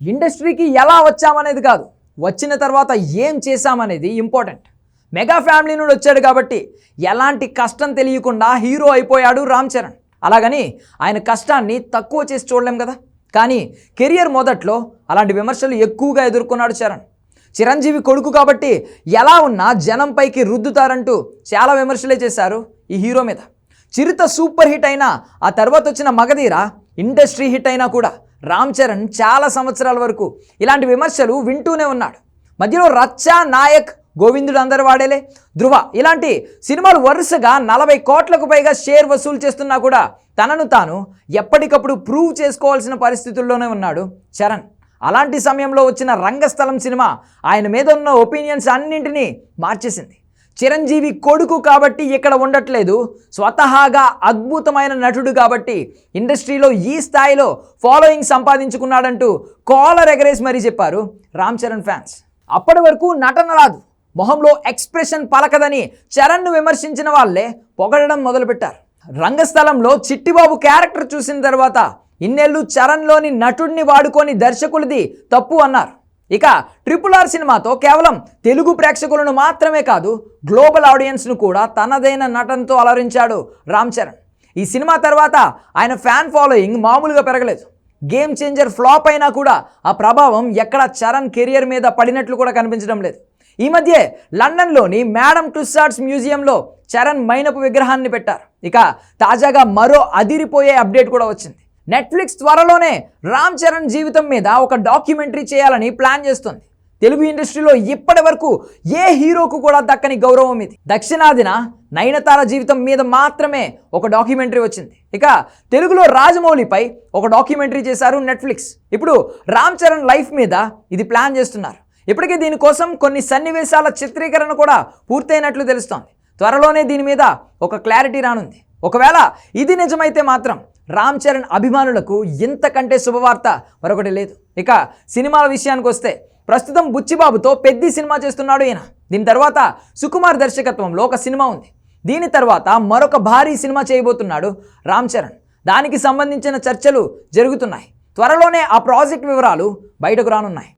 ఇండస్ట్రీకి ఎలా వచ్చామనేది కాదు. వచ్చిన తర్వాత ఏం చేశామనేది ఇంపార్టెంట్. మెగా ఫ్యామిలీ నుండి వచ్చాడు కాబట్టి ఎలాంటి కష్టం తెలియకుండా హీరో అయిపోయాడు రామ్ చరణ్. అలాగని ఆయన కష్టాన్ని తక్కువ చేసి చూడలేం కదా. కానీ కెరియర్ మొదట్లో అలాంటి విమర్శలు ఎక్కువగా ఎదుర్కొన్నాడు చరణ్. చిరంజీవి కొడుకు కాబట్టి ఎలా ఉన్నా జనంపైకి రుద్దుతారంటూ చాలా విమర్శలే చేశారు ఈ హీరో మీద. చిరుత సూపర్ హిట్ అయినా ఆ తర్వాత వచ్చిన మగధీర ఇండస్ట్రీ హిట్ అయినా కూడా రామ్ చరణ్ చాలా సంవత్సరాల వరకు ఇలాంటి విమర్శలు వింటూనే ఉన్నాడు. మధ్యలో రచ్చ నాయక్ గోవిందుడు అందరు వాడేలే. ధృవ ఇలాంటి సినిమాలు వరుసగా నలభై కోట్లకు పైగా షేర్ వసూలు చేస్తున్నా కూడా తనను తాను ఎప్పటికప్పుడు ప్రూవ్ చేసుకోవాల్సిన పరిస్థితుల్లోనే ఉన్నాడు చరణ్. అలాంటి సమయంలో వచ్చిన రంగస్థలం సినిమా ఆయన మీద ఉన్న ఒపీనియన్స్ అన్నింటినీ మార్చేసింది. చిరంజీవి కొడుకు కాబట్టి ఇక్కడ ఉండట్లేదు. స్వతహాగా అద్భుతమైన నటుడు కాబట్టి ఇండస్ట్రీలో ఈ స్థాయిలో ఫాలోయింగ్ సంపాదించుకున్నాడంటూ కాలర్ ఎగరేసి మరీ చెప్పారు రామ్ చరణ్ ఫ్యాన్స్. అప్పటి వరకు నటన రాదు. మొహంలో ఎక్స్ప్రెషన్ పలకదని చరణ్ను విమర్శించిన వాళ్ళే పొగడడం మొదలుపెట్టారు. రంగస్థలంలో చిట్టిబాబు క్యారెక్టర్ చూసిన తర్వాత ఇన్నేళ్ళు చరణ్లోని నటుడిని వాడుకొని దర్శకులది తప్పు అన్నారు. ఇక ట్రిపుల్ ఆర్ సినిమాతో కేవలం తెలుగు ప్రేక్షకులను మాత్రమే కాదు గ్లోబల్ ఆడియన్స్ను కూడా తనదైన నటనతో అలరించాడు రామ్ చరణ్. ఈ సినిమా తర్వాత ఆయన ఫ్యాన్ ఫాలోయింగ్ మామూలుగా పెరగలేదు. గేమ్ చేంజర్ ఫ్లాప్ అయినా కూడా ఆ ప్రభావం ఎక్కడ చరణ్ కెరియర్ మీద పడినట్లు కూడా కనిపించడం లేదు. ఈ మధ్య లండన్లోని మేడం టుస్సార్ట్స్ మ్యూజియంలో చరణ్ మైనపు విగ్రహాన్ని పెట్టారు. ఇక తాజాగా మరో అదిరిపోయే అప్డేట్ కూడా వచ్చింది. నెట్ఫ్లిక్స్ త్వరలోనే రామ్ చరణ్ జీవితం మీద ఒక డాక్యుమెంటరీ చేయాలని ప్లాన్ చేస్తుంది. తెలుగు ఇండస్ట్రీలో ఇప్పటి వరకు ఏ హీరోకు కూడా దక్కని గౌరవం ఇది. దక్షిణాదిన నయనతార జీవితం మీద మాత్రమే ఒక డాక్యుమెంటరీ వచ్చింది. ఇక తెలుగులో రాజమౌళిపై ఒక డాక్యుమెంటరీ చేశారు నెట్ఫ్లిక్స్ ఇప్పుడు రామ్ చరణ్ లైఫ్ మీద ఇది ప్లాన్ చేస్తున్నారు. ఇప్పటికే దీనికోసం కొన్ని సన్నివేశాల చిత్రీకరణ కూడా పూర్తయినట్లు తెలుస్తోంది. త్వరలోనే దీని మీద ఒక క్లారిటీ రానుంది. ఒకవేళ ఇది నిజమైతే మాత్రం రామ్ చరణ్ అభిమానులకు ఇంతకంటే శుభవార్త మరొకటి లేదు. ఇక సినిమాల విషయానికి వస్తే ప్రస్తుతం బుచ్చిబాబుతో పెద్ద సినిమా చేస్తున్నాడు ఈయన. దీని తర్వాత సుకుమార్ దర్శకత్వంలో ఒక సినిమా ఉంది. దీని తర్వాత మరొక భారీ సినిమా చేయబోతున్నాడు రామ్ చరణ్. దానికి సంబంధించిన చర్చలు జరుగుతున్నాయి. త్వరలోనే ఆ ప్రాజెక్ట్ వివరాలు బయటకు రానున్నాయి.